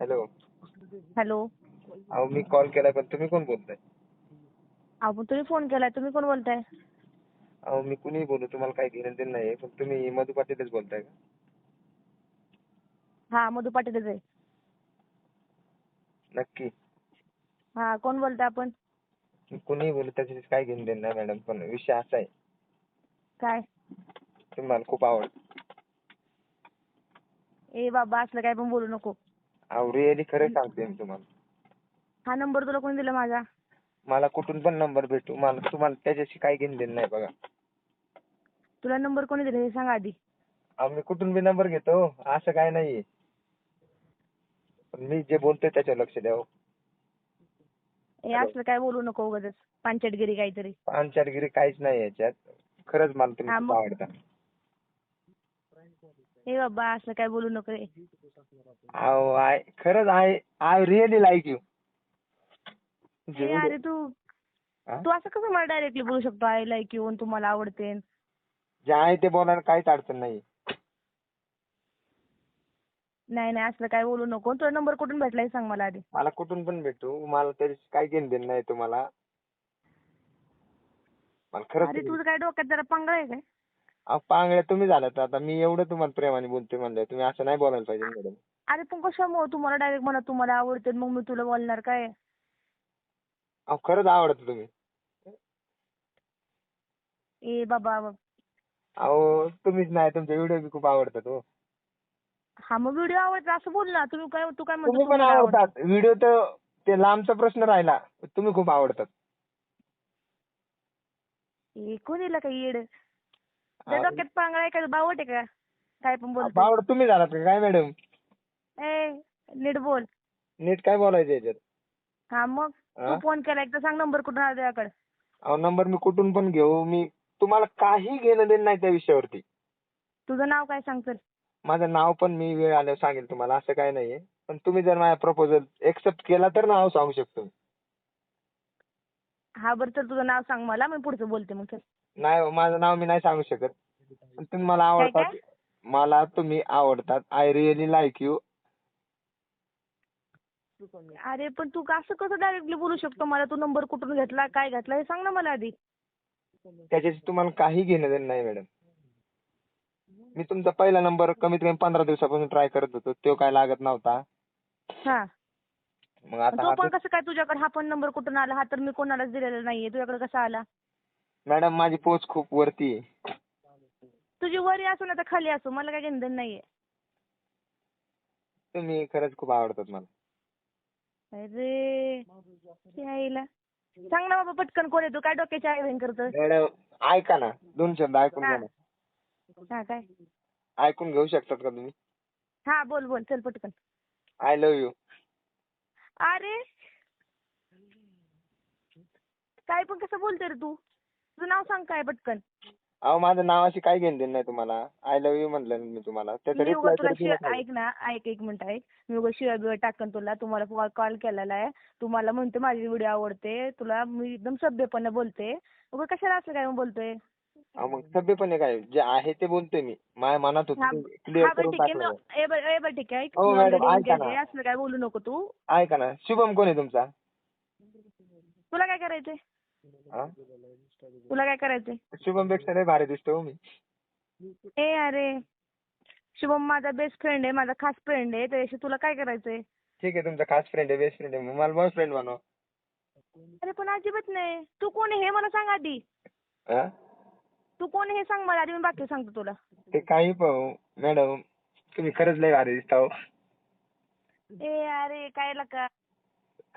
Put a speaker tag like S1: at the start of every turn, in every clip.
S1: Hello.
S2: Hello.
S1: अहो मी call केलाय पण तुम्ही कोण बोलताय?
S2: अहो तुम्ही फोन केलाय तुम्ही कोण बोलताय?
S1: अहो मी कुणीही बोलू तुम्हाला काही घेणं देणं नाहीये पण तुम्ही मधु पाटीलच बोलताय का?
S2: हा मधू पाटीलच आहे.
S1: नक्की.
S2: हा कोण बोलताय आपण?
S1: कुणीही बोलू त्याच्याशी काही घेणं देणं नाही मॅडम पण विषय असा आहे.
S2: काय?
S1: तुम्ही मला खूप आवडता
S2: ए बाबा असलं काय पण बोलू नको.
S1: अहो रिअली खरं सांगते मी तुम्हाला.
S2: हा नंबर तुला कोणी दिला माझा?
S1: मला कुठून पण नंबर भेटू. मला तुम्हाला त्याच्याशी काही घेणं नाही बघा.
S2: तुला नंबर कोणी दिला? हे सांग आधी.
S1: अहो मी कुठून बी नंबर घेतो. असं काय नाहीये. पण मी जे बोलतोय त्याच्यावर लक्ष द्या हो.
S2: ए असलं काय बोलू नको उगाच पांचटगिरी काहीतरी.
S1: पांचाटगिरी काहीच नाही याच्यात. खरंच मला तुम्ही
S2: हा,
S1: खूप
S2: मग?
S1: आवडता.
S2: ए बाबा असलं काय बोलू नको रे.
S1: अहो आय खरंच I I really like you
S2: ए अरे तू तू असं कसं मला डायरेक्टली बोलू शकतो? आय लाईक यू तू मला आवडते
S1: जे आहे ते बोलायला काहीच अडचण नाही
S2: नाही नाही असलं काय बोलू नको. तुला नंबर कुठून भेटला हे सांग मला आधी.
S1: मला कुठून पण भेटू. मला त्याच्याशी काही घेणं देणं नाही तुम्हाला. मला खरंच
S2: अरे तुझं काय डोक्यात जरा पांगळ आहे काय?
S1: अहो, पांगळ्या तुम्ही झालात आता. मी एवढं तुम्हाला प्रेमाने बोलतोय म्हणलं. तुम्ही असं नाही बोलायला पाहिजे मॅडम
S2: अरे पण कशामुळे? तुम्हाला डायरेक्ट म्हणा तुम्हाला आवडते मग मी तुला बोलणार काय?
S1: अहो खरंच आवडतं तुम्ही.
S2: ए बाबा
S1: अहो तुम्हीच नाही तुमचे व्हिडिओ बी खूप आवडतात हो.
S2: हा मग व्हिडिओ आवडतो असं बोल ना. तुम्ही काय तू काय म्हणतो
S1: पण
S2: तुम्हाला आवडतं?
S1: आवडतात. व्हिडिओ तर ते लांबचा प्रश्न राहिला. तुम्ही खूप आवडतात.
S2: ए कोण येईल का येड? त्या डोक्यात पांगळा आहे का? बावट आहे का? काय पण बोलतो
S1: आवड तुम्ही झालात का? काय मॅडम?
S2: ए नीट बोल.
S1: नीट काय बोलायचं याच्यात?
S2: हा मग
S1: हा?
S2: तू फोन केला एकदा सांग नंबर कुठून आला तुझ्याकडे.
S1: अहो नंबर मी कुठून पण घेऊ. मी तुम्हाला काही घेणं देणं नाही त्या विषयावरती.
S2: तुझं नाव काय सांग तर?
S1: माझं नाव पण मी वेळ आल्यावर सांगेल तुम्हाला. असं काही नाहीये. पण तुम्ही जर माझा प्रपोजल एक्सेप्ट केला तर नाव सांगू शकतो मी.
S2: हा बरं तर तुझं नाव सांग मला. मी पुढचं बोलते मग चल.
S1: नाही हो, माझं नाव मी नाही सांगू शकत. तुम्ही मला आवडतात. मला तुम्ही आवडतात. आय रिअली लाईक यू
S2: अरे पण तू असं कसं डायरेक्टली बोलू शकतो? मला तू नंबर कुठून घेतला काय घेतला हे सांग ना मला आधी.
S1: त्याच्याशी तुम्हाला काही घेणं देणं नाही मॅडम मी तुमचा पहिला नंबर कमीत कमी पंधरा दिवसापासून ट्राय करत होतो. तो काय लागत नव्हता.
S2: हा.
S1: मग आता
S2: तो
S1: हा
S2: पण कसं काय तुझ्याकडे हा पण नंबर कुठून आला? हा तर मी कोणालाच दिलेला नाहीये. तुझ्याकडे कसा आला?
S1: मॅडम माझी पोच खूप वरती आहे.
S2: तुझी वरी असो ना तर खाली असो. मला काय घेणं नाहीये.
S1: तुम्ही खरंच खूप आवडतात मला.
S2: अरे यायला सांग ना बाबा पटकन कोण आहे तू? काय डोक्याची आई करतोय
S1: मॅडम ऐका ना. दोन शब्द ऐकून घ्या ना.
S2: हा काय?
S1: ऐकून घेऊ शकतात का तुम्ही?
S2: हा बोल बोल. चल पटकन.
S1: आय लव्ह यू
S2: अरे! काय पण कसं बोलतोय रे तू? तुझं नाव सांग काय पटकन?
S1: अहो माझं नावाशी काही घेणं देणं नाही तुम्हाला. आय लव्ह यू म्हणलं मी तुम्हाला. त्याचा
S2: मी उगा
S1: रिप्लाय
S2: तुला
S1: तर
S2: शिवाय
S1: दिला
S2: ऐक ना ऐक एक मिनिट ऐक. मी उगा शिवाय बिवाय टाकन तुला. तुम्हाला कॉल केलेला आहे. तू मला म्हणते माझी व्हिडिओ आवडते. तुला मी एकदम सभ्यपणे बोलते. उगा कशाला असं काय बोलतोय?
S1: अहो मग सभ्यपणे काय? जे आहे ते बोलतोय मी. माझ्या मनात
S2: हा
S1: होतं क्लिअर
S2: हा बरं
S1: करून
S2: ठीक आहे.
S1: टाकलं
S2: मी- ए बरं ए बरं ठीक आहे. ऐक.
S1: हो,
S2: मी
S1: मॅडम,
S2: already
S1: ऐका
S2: engaged
S1: ना.
S2: आहे, असलं काय बोलू नको तू.
S1: ऐका ना. शुभम कोण आहे तुमचा?
S2: तुला काय करायचंय? तुला काय करायचंय?
S1: शुभमपेक्षा लय भारी दिसतो हो मी.
S2: ए अरे. शुभम माझा बेस्ट फ्रेंड आहे माझा खास फ्रेंड आहे त्याच्याशी तुला काय करायचंय?
S1: ठीक आहे तुमचा खास फ्रेंड आहे बेस्ट फ्रेंड आहे. मग मला बॉयफ्रेंड बनवा.
S2: अरे पण अजिबात नाही. तू कोण आहे हे मला सांग आधी.
S1: हा?
S2: तू कोण आहे हे सांग मला आधी मी बाकी सांगतो तुला.
S1: ते काही पाहू मॅडम तुम्ही खरंच लय भारी दिसता हो.
S2: ए अरे काय का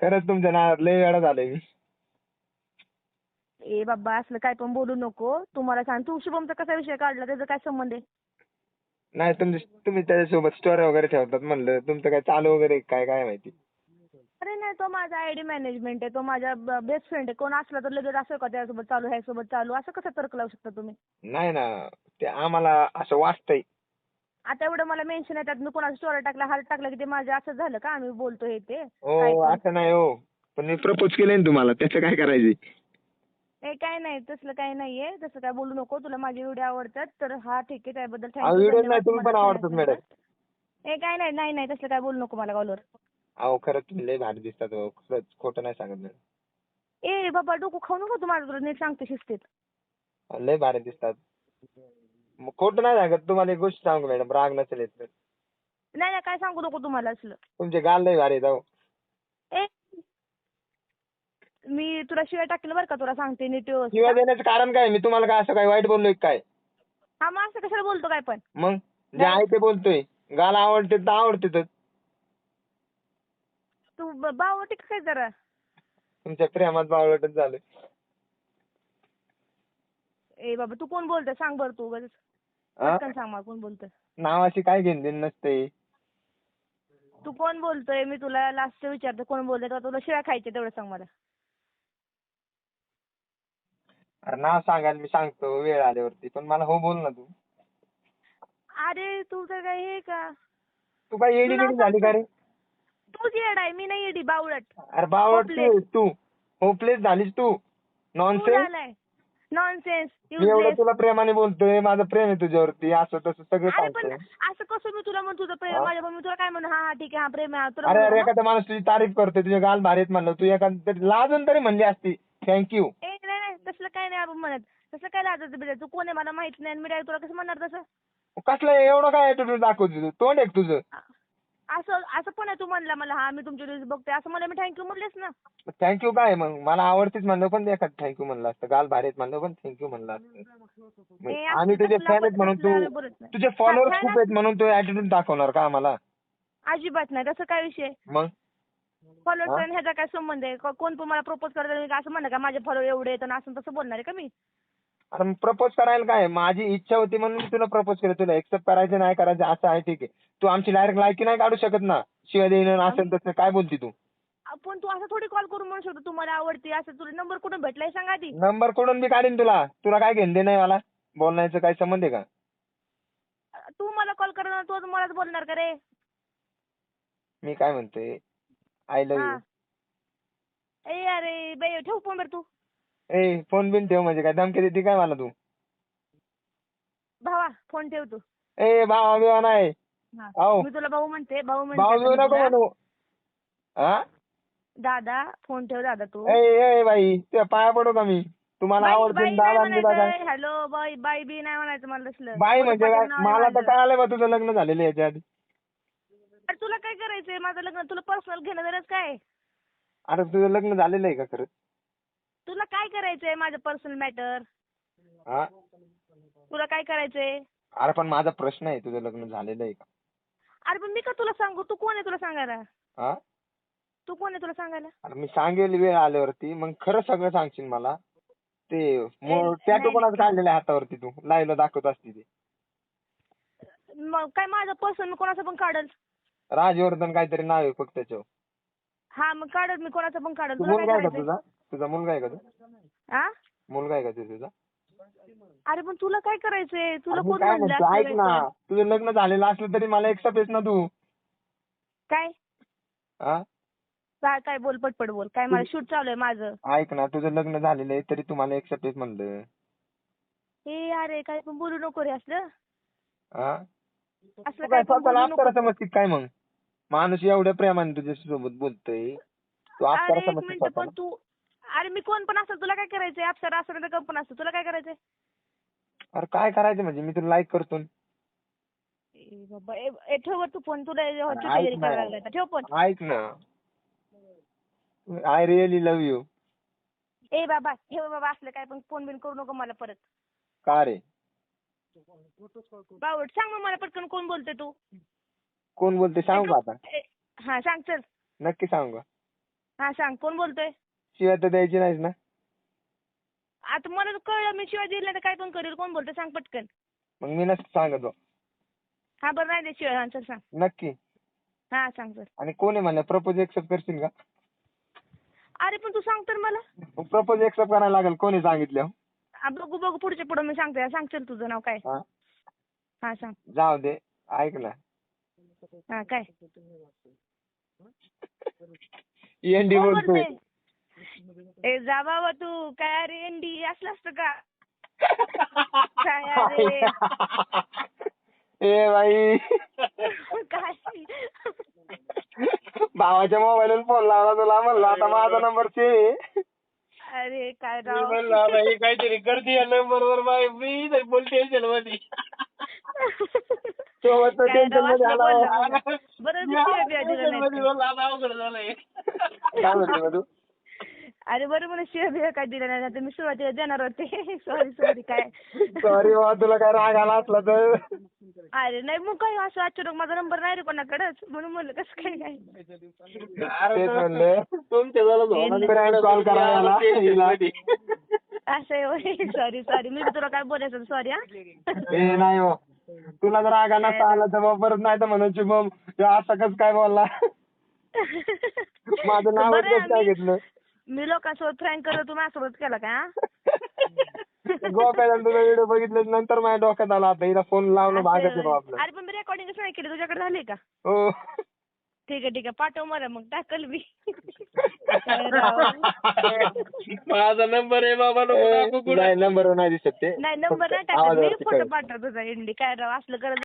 S1: खरंच तुमच्या नावात लय वेळा झालंय मी.
S2: ए बाबा असलं काय पण बोलू नको. तू मला सांग तू शुभमचा कसा विषय काढला? त्याचा काय संबंध आहे?
S1: नाही तुमचे तुम्ही त्याच्यासोबत स्टोरी वगैरे ठेवतात म्हणलं. तुमचं काय चालू वगैरे काय काय माहिती?
S2: अरे नाही तो माझा आयडी मॅनेजमेंट आहे. तो माझा बेस्ट फ्रेंड आहे. कोण असला तर लगेच असं का त्यासोबत चालू ह्यासोबत चालू? असं कसं तर्क लावू शकता तुम्ही?
S1: नाही ना. ते आम्हाला असं वाटतंय.
S2: आता एवढं मला मेन्शन येतात मी कोणाचा स्टोरी टाकला हार्ट टाकला की ते माझं असं झालं का? आम्ही बोलतो हे ते.
S1: हो. असं नाही हो. पण मी प्रपोज केलंय ना तुम्हाला. त्याचं काय करायचंय?
S2: ए काय नाही तसलं काही नाहीये. तसं काय बोलू नको तुला माझे व्हिडिओ आवडतात तर हा ठीक आहे त्याबद्दल
S1: नाही, तुम्ही पण आवडतात.
S2: ए काय नाही नाही नाही तसलं काय बोलू नको मला कॉलवर
S1: अहो खरंच तुम्ही लय भारी दिसतात हो खरंच खोटं नाही सांगत मॅडम.
S2: ए बाबा डोकं खाऊ नको तू माझं तुला नीट सांगते शिस्तीत.
S1: लय भारी दिसतात. मग खोटं नाही सांगत तुम्हाला एक गोष्ट सांगू मॅडम राग नसेल येत. तर.
S2: नाही नाही काय सांगू नको तुम्हाला असलं.
S1: तुमचे गाल लय भारी आहेत अहो.
S2: मी तुला शिवाय टाकलं बरं का तुला सांगते नीट व्यवस्थित.
S1: शिवाय देण्याचं कारण काय? मी तुम्हाला काय असं काय वाईट बोललोय काय?
S2: हा मग असं कशाला बोलतो काय पण?
S1: मग? जे आहे ते बोलतोय. गाल आवडते तर आवडते
S2: तू ब- बावटी का काय जरा?
S1: तुमच्या प्रेमात बावळटच झालं
S2: ए बाबा तू कोण बोलतोय? सांग बरं तू उगाच? पटकन सांग मला कोण बोलतोय.
S1: नावाशी काय घेणं देणं नसते
S2: तू कोण बोलतोय? मी तुला लास्ट विचारते कोण बोलतोय? तुला शिव्या खायचे तेवढं सांग मला.
S1: अरे नाव सांगायला मी सांगतो वेळ आल्यावरती पण मला हो बोल ना तू.
S2: अरे तू तर काय हे का?
S1: तू काय येडी बिडी झाली का रे?
S2: तूच येड आहे मी नाही येडी बावळट.
S1: अरे बावळट तू. आहेस तू. होपलेस झालीस तू. नॉनसेन्स
S2: नॉनसेन्स
S1: मी एवढं तुला प्रेमाने बोलतोय माझं प्रेम आहे तुझ्यावरती असं तसं सगळं
S2: अरे पण
S1: सांगतोय.
S2: असं कसं मी तुला म्हणतो तुझं प्रेम
S1: हा?
S2: माझ्या मी तुला काय म्हणू हा हा ठीक आहे हा प्रेम आहे हा तुला
S1: अरे अरे? एखादा माणूस तुझी तारीफ करतोय तुझ्या गाल भारीत म्हणलं तू एखाद लाजून तरी म्हणली असती. थँक्यू
S2: ए तसलं काय नाही आपण म्हणत. तसं काय लाजायचं बिजायचं? तू कोण आहे मला माहीत नाही आणि मी direct तुला कसं म्हणणार तसं?
S1: कसलं एवढं काय ऍटिट्यूड दाखवतो तू? तोंड एक तुझं?
S2: असं असं पण आहे तू म्हणला मला हा मी तुमचे रील्स बघते असं मला मी थँक्यू म्हणलेस ना.
S1: थँक्यू काय मग? मला आवडतीच म्हणलं पण एखाद थँक्यू म्हणलं असतं. गाल भारीत म्हणलं पण थँक्यू म्हणलं असतं.
S2: असं
S1: तुझे
S2: कसलं
S1: फॅन
S2: आपण
S1: आहेत म्हणून
S2: कसलं
S1: तू
S2: बोलत नाही.
S1: तुझे फॉलोअर्स
S2: fan
S1: खूप
S2: आहे?
S1: आहेत म्हणून तू ऍटिट्यूड दाखवणार का आम्हाला?
S2: अजिबात नाही. तसं काय विषय?
S1: मग?
S2: फॉलोअर्स? आणि ह्याचा काय संबंध आहे? को- कोण पण मला प्रपोज करत असं म्हणणार का? माझे फॉलो एवढे आहेत आणि असं तसं बोलणार आहे का मी?
S1: अरे प्रपोज करायला काय? माझी इच्छा होती म्हणून मी तुला प्रपोज केलं. तुला एक्सेप्ट करायचं नाही करायचं असं आहे ठीक आहे. तू आमची डायरेक्ट लायकी नाही काढू शकत ना? शिवाय देणं असं तसं काय बोलती तू?
S2: पण तू असं थोडी कॉल करून म्हणू शकतो. तुम्हाला आवडते असं. तुला नंबर कुठून भेटलाय सांगा आधी.
S1: नंबरकडून मी काढीन तुला. तुला काय घेणं नाही मला? बोलण्याचं काय संबंध आहे का?
S2: तू मला कॉल करणार तू मलाच बोलणार का रे?
S1: मी काय म्हणतोय? आय लव्ह
S2: हा.
S1: यू
S2: ए अरे बाई ठेव फोन बरं तू.
S1: ए फोन बिन ठेव म्हणजे काय? धमकी देते काय मला तू?
S2: भावा फोन ठेव तू.
S1: ए भावा बिवा नाही.
S2: हा. मी तुला भाऊ म्हणते भाऊ
S1: भाऊ बिऊ
S2: म्हणते
S1: नको
S2: तुला.
S1: म्हणू. हा
S2: दादा फोन ठेव दादा तू.
S1: ए ए बाई तुझ्या पाया पडू का मी? तुम्हाला
S2: बाई
S1: आवडते
S2: बाई
S1: दादा
S2: नाही म्हणायचं. हॅलो बाई बाई बी नाही म्हणायचं मला तसलं.
S1: बाई म्हणजे काय? मला तर. कळालं बा तुझं लग्न झालेलं आहे याच्या आधी.
S2: तुला काय करायचंय? माझं लग्न तुला पर्सनल घेणं गरज काय
S1: अरे तुझं लग्न झालेलं आहे का खरं?
S2: तुला काय करायचंय माझं पर्सनल मॅटर
S1: हा?
S2: तुला काय करायचंय?
S1: अरे पण माझा प्रश्न आहे तुझं लग्न झालेलं आहे का?
S2: अरे पण मी का तुला सांगू? तू कोण आहे तुला सांगायला?
S1: हा?
S2: तू कोण आहे तुला सांगायला?
S1: अरे मी सांगेल वेळ आल्यावरती मग खरं सगळं सांगशील मला. ते टॅटू कोणाचं काढलेलं आहे हातावरती तू? लाईव्हला दाखवत असते ते.
S2: मग काय माझं पर्सनल कोणाचं पण काढल?
S1: राजवर्धन काहीतरी नाव आहे फक्त त्याच्यावर.
S2: हा मग काढल मी कोणाचं पण काढल
S1: तू
S2: तुला काय
S1: मुलगा आहे का
S2: करायचंय?
S1: तुझा? तुझा मुलगा आहे का तू?
S2: हा
S1: मुलगा आहे का तू तुझा?
S2: अरे पण तुला काय करायचंय? तुला
S1: अरे मी
S2: कोण
S1: काय
S2: म्हणलं
S1: म्हणतो?
S2: असं
S1: ऐक ना.
S2: करायचं?
S1: तुझं लग्न झालेलं असलं तरी मला एक्सेप्ट आहेस ना तू.
S2: काय?
S1: हा
S2: काय काय बोल पटपट बोल. काय मला शूट चालू आहे माझं.
S1: ऐक ना तुझं लग्न झालेलं आहे तरी तुम्हाला एक्सेप्ट आहेस म्हणलं.
S2: हे अरे काय पण बोलू नको रे असलं.
S1: हा
S2: असलं
S1: तू
S2: काय
S1: काय
S2: पण
S1: स्वतःला
S2: बोलू
S1: अप्सरा
S2: नको.
S1: समजतीस काय मग? माणूस एवढ्या प्रेमाने तुझ्या सोबत बोलतोय. तू
S2: अरे
S1: अप्सरा
S2: एक मिनिट पण तू अरे मी कोण पण असतो तुला काय करायचंय? अप्सरा असं तर कोण पण असतो तुला काय करायचंय?
S1: अरे काय करायचं म्हणजे? मी तुला लाईक करतो.
S2: ए बाबा ए ए, ठेव बरं तू फोन. तुला
S1: ऐक ना.
S2: करायला लागलाय आता. ठेव फोन.
S1: ऐक ना. आय रिअली लव्ह यू
S2: ए बाबा ठेव बाबा असलं काय पण फोन बिन करू नको मला परत.
S1: का रे?
S2: बावड सांग मग मला पटकन कोण बोलतोय तू.
S1: कोण बोलते सांगू का आता
S2: हा सांग चल.
S1: नक्की सांगू. का
S2: हा सांग कोण बोलतोय?
S1: शिवाय तर द्यायची नाहीस ना.
S2: आता मला कळलं मी शिवाय दिले तर काय पण करेल. कोण बोलतोय? सांग पटकन.
S1: मग मी नसतं सांगत.
S2: हा बरं नाही दे शिवाय. हा चल सांग.
S1: नक्की.
S2: हा सांग चल.
S1: आणि कोण आहे म्हणलं? प्रपोज एक्सेप्ट करशील का?
S2: अरे पण तू सांग तर मला.
S1: प्रपोज एक्सेप्ट करायला लागेल. कोणी सांगितलं?
S2: हा, बघू बघू पुढच्या पुढं मी सांगते. सांग चल तुझं नाव काय
S1: हा.
S2: हा सांग.
S1: जाऊ दे. ऐक ना.
S2: हा काय?
S1: बोलतोय.
S2: बोलतोय? ए जा बाबा तू. काय अरे एनडी असलं असतं का? काय अरे?
S1: ए बाई.
S2: काय?
S1: भावाच्या मोबाईलवरून फोन लावला तुला. म्हणलं आता माझा नंबर आहे.
S2: अरे काय
S3: मी
S2: राव?
S3: म्हणलं आता हे काहीतरी करते या नंबरवर बाय मी तर बोल टेन्शनमध्ये.
S1: तो तर
S2: काय
S1: tension रावमध्ये
S2: असलं
S1: आला.
S2: बोलला मला. बरं मी शिव्या बिव्या दिल्या
S3: टेन्शनमध्ये
S2: नाहीत.
S3: म्हणलं आता अवघड झालंय
S1: काय म्हणते मग तू
S2: अरे बरं मला शिव्या बिव्या काय दिल्या नाही नाहीतर मी सुरुवातीला देणार होते. सॉरी सॉरी काय?
S1: सॉरी बाबा तुला काय राग आला असला तर.
S2: अरे नाही मग काय असं अचानक माझा नंबर नाही रे कोणाकडेच? म्हणून म्हणलं कसं काय काय?
S1: तेच म्हणलं.
S3: तुमच्या झालं
S1: Prank call करा याला. हिला.
S2: असं सॉरी सॉरी मी तुला काय बोलायचं सॉरी हा?
S1: ए नाही हो. तुला जर राग नसता आला तर मग परत नाही तर म्हणायची मग असं कसं काय बोलला? माझं
S2: बरं,
S1: कसं काय
S2: मी-
S1: घेतलं.
S2: मी लोकांसोबत फ्रँक करत तू माझ्यासोबत केला का?
S1: गोप्याला तुझा व्हिडिओ बघितल्या नंतर माझ्या डोक्यात आला आता हिला फोन लावणं भागच आहे बा आपलं.
S2: अरे पण मी रेकॉर्डिंगच नाही केली तुझ्याकडे झाली का?
S1: हो.
S2: ठीक आहे ठीक आहे. पाठव मला मग टाकल मी.
S3: माझा नंबर आहे बाबा नको टाकू कुठं?
S1: नाही नंबर नाही दिसत ते.
S2: नाही नंबर नाही
S1: फक्त
S2: टाकत. मी
S1: आवाजावरती
S2: फोटो
S1: कळेल.
S2: पाठव तुझा इंडी काय राव असलं करत